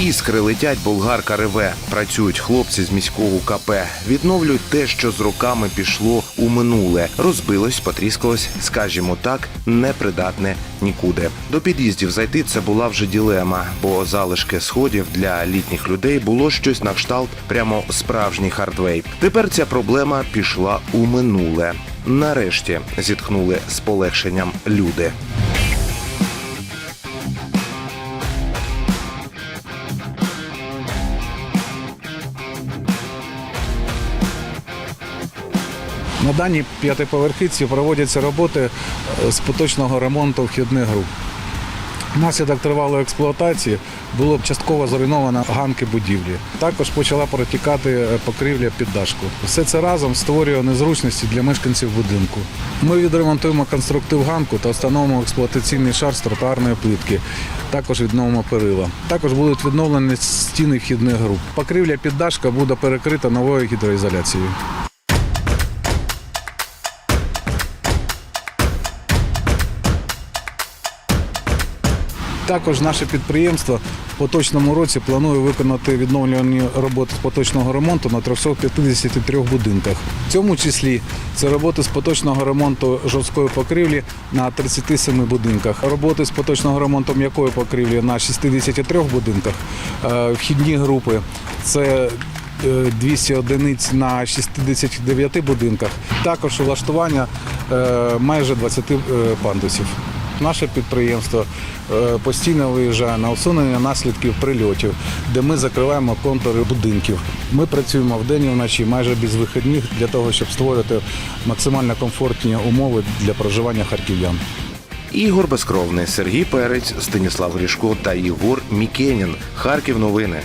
Іскри летять, болгарка реве. Працюють хлопці з міського КП. Відновлюють те, що з роками пішло у минуле. Розбилось, потріскалось, скажімо так, непридатне нікуди. До під'їздів зайти це була вже ділема, бо залишки сходів для літніх людей було щось на кшталт прямо справжній хардвей. Тепер ця проблема пішла у минуле. Нарешті зітхнули з полегшенням люди. На даній п'ятиповерхівці проводяться роботи е, з поточного ремонту вхідних груп. Внаслідок тривалої експлуатації було частково зруйновано ганки будівлі. Також почала протікати е, покрівля під дашку. Все це разом створює незручності для мешканців будинку. Ми відремонтуємо конструктив ганку та встановимо експлуатаційний шар з тротуарної плитки. Також відновимо перила. Також будуть відновлені стіни вхідних груп. Покрівля під дашка буде перекрита новою гідроізоляцією. Також наше підприємство в поточному році планує виконати відновлювані роботи з поточного ремонту на 353 будинках. В цьому числі це роботи з поточного ремонту жорсткої покрівлі на 37 будинках, роботи з поточного ремонту м'якої покрівлі на 63 будинках, Е, вхідні групи це е, 200 одиниць на 69 будинках, також влаштування е, майже 20 е, пандусів. Наше підприємство е, постійно виїжджає на усунення наслідків прильотів, де ми закриваємо контури будинків. Ми працюємо вдень і вночі, майже без вихідних, для того, щоб створити максимально комфортні умови для проживання харків'ян. Ігор Безкровний, Сергій Перець, Станіслав Грішко та Єгор Мікенін. Харків новини.